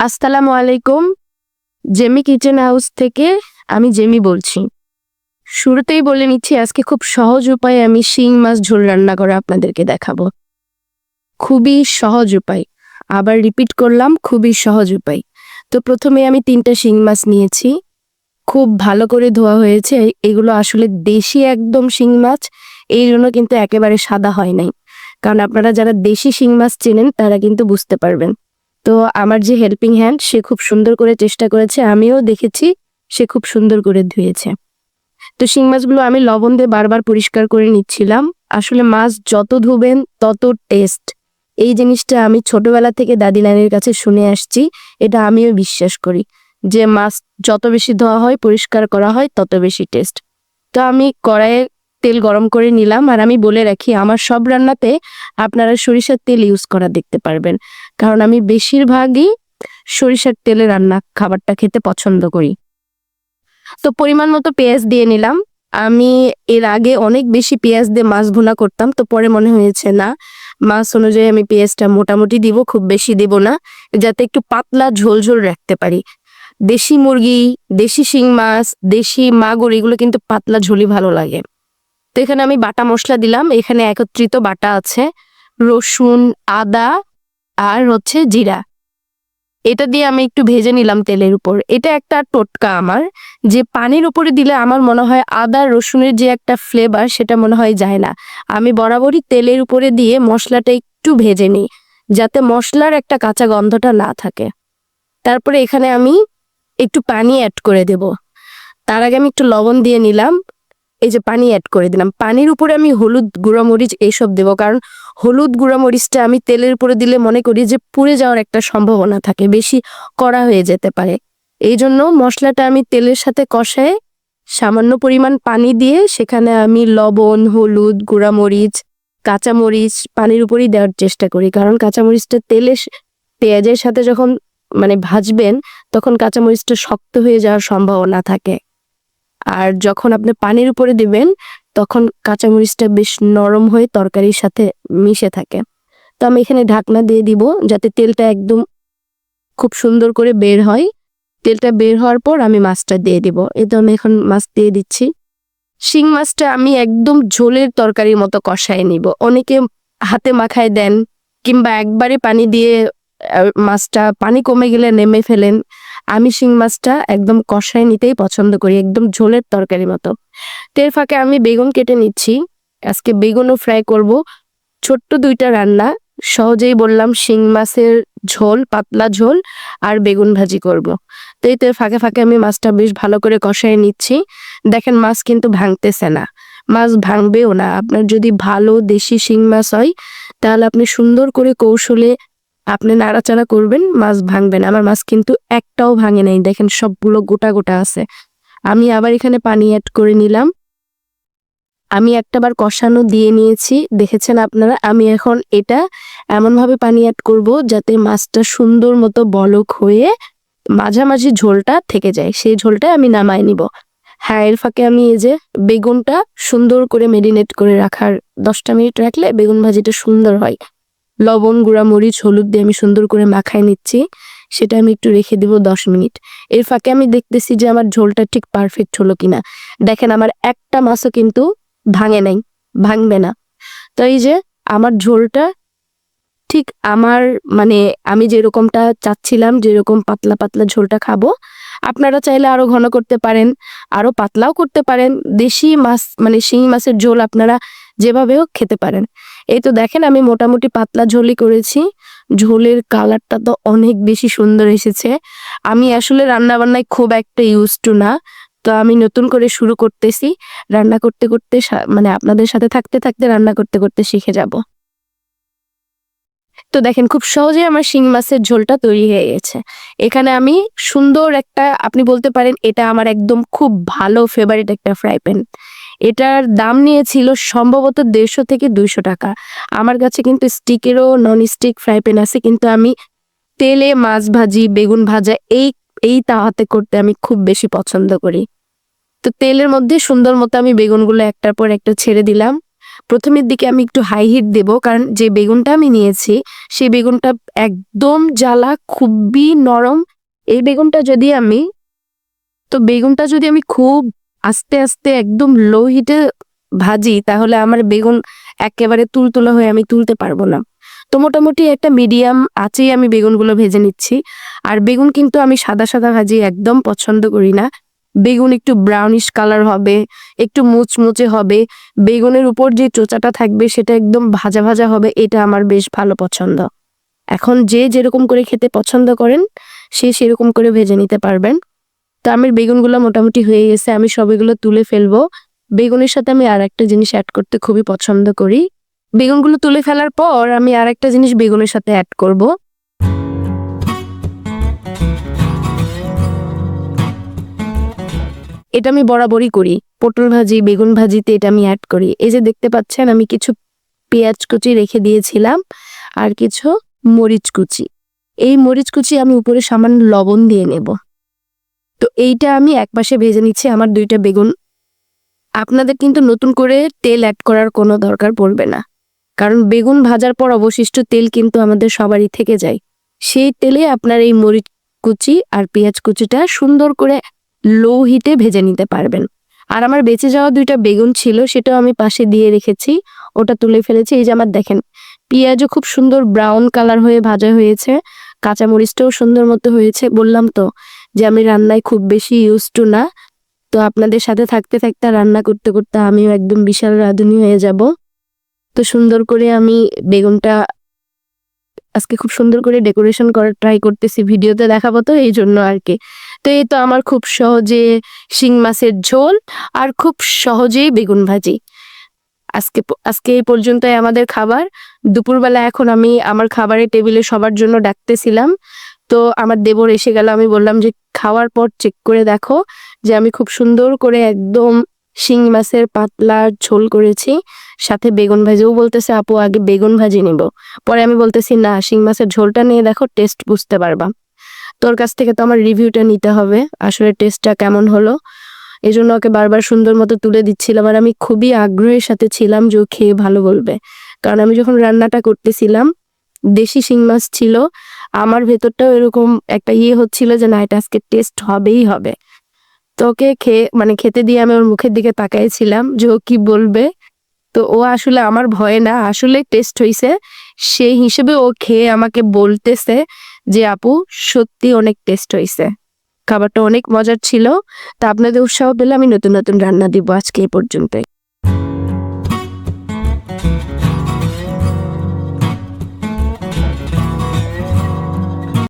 আসসালামু আলাইকুম। Jamie kitchen house থেকে আমি জেমি বলছি। শুরুতেই বলে নিচ্ছি, আজকে খুব সহজ উপায়ে আমি শিং মাছ ঝোল রান্না করে আপনাদেরকে দেখাবো। খুবই সহজ উপায়। আবার রিপিট করলাম, খুবই সহজ উপায়। তো প্রথমে আমি তিনটা শিং মাছ নিয়েছি। খুব ভালো করে ধোয়া হয়েছে। এগুলো আসলে দেশি একদম শিং মাছ। এই জন্য কিন্তু একেবারে সাদা হয় নাই। কারণ আপনারা যারা দেশি শিং মাছ চেনেন, তারা কিন্তু বুঝতে পারবেন। তো আমার যে হেল্পিং হ্যান্ড সে খুব সুন্দর করে চেষ্টা করেছে, আমিও দেখেছি সে খুব সুন্দর করে ধুয়েছে। তো শিং মাছগুলো আমি লবণ দিয়ে বারবার পরিষ্কার করে নিচ্ছিলাম। আসলে মাছ যত ধুবেন, তত টেস্ট এই জিনিসটা আমি ছোটবেলা থেকে দাদি নানির কাছে শুনে আসছি, এটা আমিও বিশ্বাস করি। যে মাছ যত বেশি ধোয়া হয়, পরিষ্কার করা হয়, তত বেশি টেস্ট তো আমি কড়াইয়ে তেল গরম করে নিলাম, আর আমি বলে রাখি, আমার সব রান্নাতে আপনারা সরিষার তেল ইউজ করা দেখতে পারবেন। কারণ আমি বেশিরভাগই সরিষার তেলে রান্না খাবারটা খেতে পছন্দ করি। তো পরিমাণ মতো পেঁয়াজ দিয়ে নিলাম। আমি এর আগে অনেক বেশি পেঁয়াজ দিয়ে মাছ ভুনা করতাম, তো পরে মনে হয়েছে, না, মাছ অনুযায়ী আমি পেঁয়াজটা মোটামুটি দিব, খুব বেশি দিব না, যাতে একটু পাতলা ঝোল ঝোল রাখতে পারি। দেশি মুরগি, দেশি শিং মাছ, দেশি মাগুর, এগুলো কিন্তু পাতলা ঝোলই ভালো লাগে। তো এখানে আমি বাটা মশলা দিলাম, এখানে একত্রিত বাটা আছে, রসুন, আদা আর হচ্ছে জিরা। এটা দিয়ে আমি একটু ভেজে নিলাম তেলের উপর। এটা একটা টোটকা আমার, যে পানির উপরে দিলে আমার মনে হয় আদা, রসুনের যে একটা ফ্লেভার সেটা মনে হয় যায় না। আমি বরাবরই তেলের উপরে দিয়ে মশলাটা একটু ভেজে নিই, যাতে মশলার একটা কাঁচা গন্ধটা না থাকে। তারপরে এখানে আমি একটু পানি অ্যাড করে দেব। তার আগে আমি একটু লবণ দিয়ে নিলাম। এই যে পানি অ্যাড করে দিলাম। পানির উপরে আমি হলুদ গুঁড়ামরিচ এইসব দেবো, কারণ হলুদ গুঁড়ামরিচটা আমি তেলের উপরে দিলে মনে করি যে পুড়ে যাওয়ার একটা সম্ভাবনা থাকে, বেশি কড়া হয়ে যেতে পারে। এই জন্য মশলাটা আমি তেলের সাথে কষায় সামান্য পরিমাণ পানি দিয়ে সেখানে আমি লবণ, হলুদ গুঁড়ামরিচ কাঁচামরিচ পানির উপরেই দেওয়ার চেষ্টা করি। কারণ কাঁচামরিচটা তেলে পেঁয়াজের সাথে যখন মানে ভাজবেন, তখন কাঁচামরিচটা শক্ত হয়ে যাওয়ার সম্ভাবনা থাকে। আর যখন আপনি পানির উপরে দিবেন, তখন কাঁচামরিচটা বেশ নরম হয়ে তরকারির সাথে মিশে থাকে। তো আমি এখানে ঢাকনা দিয়ে দিব যাতে তেলটা একদম খুব সুন্দর করে বের হয়। তেলটা বের হওয়ার পর আমি মাছটা দিয়ে দিব। এই তো আমি এখন মাছ দিয়ে দিচ্ছি। শিং মাছটা আমি একদম ঝোলের তরকারির মতো কষায় নিব। অনেকে হাতে মাখায় দেন কিংবা একবারে পানি দিয়ে মাছটা পানি কমে গেলে নেমে ফেলেন। আমি শিং মাছটা একদম কষায় নিতেই পছন্দ করি, একদম ঝোলের তরকারি মতো। তের ফাঁকে আমি বেগুন কেটে নিচ্ছি। আজকে বেগুনও ফ্রাই করব। ছোট্ট দুইটা রান্না, সহজেই বললাম শিং মাছের ঝোল, পাতলা ঝোল আর বেগুন ভাজি করব। তো এই তেল ফাঁকে ফাঁকে আমি মাছটা বেশ ভালো করে কষায় নিচ্ছি। দেখেন মাছ কিন্তু ভাঙতেছে না। মাছ ভাঙবেও না। আপনার যদি ভালো দেশি শিং মাছ হয়, তাহলে আপনি সুন্দর করে কৌশলে আপনি নাড়াচাড়া করবেন, মাছ ভাঙবেন। আমার মাছ কিন্তু একটাও ভাঙে নাই। দেখেন সবগুলো গোটা গোটা আছে। আমি আবার এখানে পানি অ্যাড করে নিলাম। আমি একটাবার কষানো দিয়ে নিয়েছি। দেখেছেন আপনারা? আমি এখন এটা এমনভাবে পানি অ্যাড করব যাতে মাছটা সুন্দর মতো বলক হয়ে মাঝামাঝি ঝোলটা থেকে যায়। সেই ঝোলটা আমি নামায় নিব। হ্যাঁ এর ফাঁকে আমি এই যে বেগুনটা সুন্দর করে মেরিনেট করে রাখার দশটা মিনিট রাখলে বেগুন ভাজিটা সুন্দর হয়। লবণ, গুঁড়া, মরিচ, হলুদ দিয়ে আমি সুন্দর করে মাখায় নিচ্ছি। সেটা আমি একটু রেখে দিব দশ মিনিট। এর ফাঁকে আমি দেখতেছি যে আমার ঝোলটা ঠিক পারফেক্ট হলো কিনা। দেখেন, আমার একটা মাছও কিন্তু ভাঙে নাই, ভাঙবে না। তো এই যে, আমার ঝোলটা ঠিক আমার মানে আমি যেরকমটা চাচ্ছিলাম, যেরকম পাতলা পাতলা ঝোলটা খাব, আপনারা চাইলে আরও ঘন করতে পারেন আরও পাতলাও করতে পারেন। দেশি মাছ মানে শিঙি মাছের ঝোল আপনারা যেভাবেও খেতে পারেন। এই তো দেখেন আমি মোটামুটি পাতলা ঝোলই করেছি। ঝোলের কালারটা তো অনেক বেশি সুন্দর এসেছে। আমি আসলে রান্না বান্নায় খুব একটা ইউজ টু না। তো আমি নতুন করে শুরু করতেছি। রান্না করতে করতে মানে আপনাদের সাথে থাকতে থাকতে রান্না করতে করতে শিখে যাব। তো দেখেন খুব সহজে আমার শিং মাছের ঝোলটা তৈরি হয়ে গেছে। এখানে আমি সুন্দর একটা, আপনি বলতে পারেন এটা আমার একদম খুব ভালো ফেভারিট একটা ফ্রাই প্যান এটার দাম নিয়েছিল সম্ভবত দেড়শো থেকে দুইশো টাকা। আমার কাছে কিন্তু স্টিকেরও নন স্টিক ফ্রাই প্যান আছে, কিন্তু আমি তেলে মাছ ভাজি, বেগুন ভাজা এই এই তাওয়াতে করতে আমি খুব বেশি পছন্দ করি। তো তেলের মধ্যে সুন্দর মতো আমি বেগুনগুলো একটার পর একটা ছেড়ে দিলাম। প্রথমের দিকে আমি একটু হাই হিট দেব, কারণ যে বেগুনটা আমি নিয়েছি সেই বেগুনটা একদম জ্বালা, খুবই নরম। এই বেগুনটা যদি আমি, তো বেগুনটা যদি আমি খুব আস্তে আস্তে একদম লো হিটে ভাজি, তাহলে আমার বেগুন একেবারে তুলতুলা হয়ে আমি তুলতে পারব না। তো মোটামুটি একটা মিডিয়াম আঁচেই আমি বেগুনগুলো ভেজে নিচ্ছি। আর বেগুন কিন্তু আমি সাদা সাদা ভাজি একদম পছন্দ করি না। বেগুন একটু ব্রাউনিশ কালার হবে, একটু মুচমুচে হবে। বেগুনের উপর যে চোচাটা থাকবে সেটা একদম ভাজা ভাজা হবে, এটা আমার বেশ ভালো পছন্দ। এখন যে যেরকম করে খেতে পছন্দ করেন, সে সেরকম করে ভেজে নিতে পারবেন। তো আমার বেগুনগুলো মোটামুটি হয়ে গেছে, আমি সবগুলো তুলে ফেলব। বেগুনের সাথে আমি আর একটা জিনিস অ্যাড করতে খুবই পছন্দ করি। বেগুনগুলো তুলে ফেলার পর আমি আর একটা জিনিস বেগুনের সাথে অ্যাড করব। এটা আমি বরাবরই করি। পটল ভাজি, বেগুন ভাজিতে এটা আমি অ্যাড করি। এই যে দেখতে পাচ্ছেন, আমি কিছু পেঁয়াজ কুচি রেখে দিয়েছিলাম আর কিছু মরিচ কুচি। এই মরিচ কুচি আমি উপরে সামান্য লবণ দিয়ে নেব। তো এইটা আমি একপাশে ভেজে নিচ্ছি, আমার দুইটা বেগুন। আপনাদের কিন্তু নতুন করে তেল অ্যাড করার কোনো দরকার পড়বে না। কারণ বেগুন ভাজার পর অবশিষ্ট তেল কিন্তু আমাদের সবারই থেকে যায়। সেই তেলে আপনার এই মরিচ কুচি আর পেঁয়াজ কুচিটা সুন্দর করে লো হিটে ভেজে নিতে পারবেন। আর আমার বেঁচে যাওয়া দুইটা বেগুন ছিল, সেটাও আমি পাশে দিয়ে রেখেছি, ওটা তুলে ফেলেছি। এই যে আমার দেখেন, পেঁয়াজও খুব সুন্দর ব্রাউন কালার হয়ে ভাজা হয়েছে, কাঁচামরিচটাও সুন্দর মতো হয়েছে, বললাম তো। যে আমি রান্নায় খুব বেশি ইউজ টু না। তো আপনাদের সাথে থাকতে থাকতে রান্না করতে করতে আমিও একদম বিশাল রাঁধুনি হয়ে যাব। তো সুন্দর করে আমি বেগুনটা আজকে খুব সুন্দর করে ডেকোরেশন করার ট্রাই করতেছি, ভিডিওতে দেখাবো তো এই জন্য আর কি। তো এই তো আমার খুব সহজে শিং মাছের ঝোল আর খুব সহজেই বেগুন ভাজি। আজকে আজকে এই পর্যন্তই আমাদের খাবার। দুপুরবেলা এখন আমি আমার খাবারের টেবিলে সবার জন্য ডাকতেছিলাম। তো আমার দেবর এসে গেল, আমি বললাম যে খাওয়ার পর চেক করে দেখো যে আমি খুব সুন্দর করে একদম শিং মাছের পাতলা ঝোল করেছি। সাথে বেগুন ভাজিও বলতেছে, আপু, আগে বেগুন ভাজি নিব। পরে আমি বলতেছি, না শিং মাছের ঝোলটা নিয়ে দেখো টেস্ট বুঝতে পারবা। তোর কাছ থেকে তো আমার রিভিউটা নিতে হবে, আসলে টেস্টটা কেমন হলো। এই জন্য ওকে বারবার সুন্দর মতো তুলে দিচ্ছিলাম আর আমি খুবই আগ্রহের সাথে ছিলাম যে ও খেয়ে ভালো বলবে। কারণ আমি যখন রান্নাটা করতেছিলাম, দেশি শিং মাছ ছিল আমার ভেতরটাও এরকম একটা ইয়ে হচ্ছিল যে, না, এটা আজকে টেস্ট হবেই হবে। তো ওকে খেয়ে মানে খেতে দিয়ে আমি ওর মুখের দিকে তাকাইছিলাম যে, ও কি বলবে? তো ও আসলে আমার ভয়ে না, আসলে টেস্ট হইছে। সেই হিসেবে ও খেয়ে আমাকে বলতেছে যে, আপু, সত্যি অনেক টেস্ট হয়েছে খাবারটা অনেক মজার ছিল। তা আপনাদের উৎসাহ পেলে আমি নতুন নতুন রান্না দিব আজকে এই পর্যন্তই।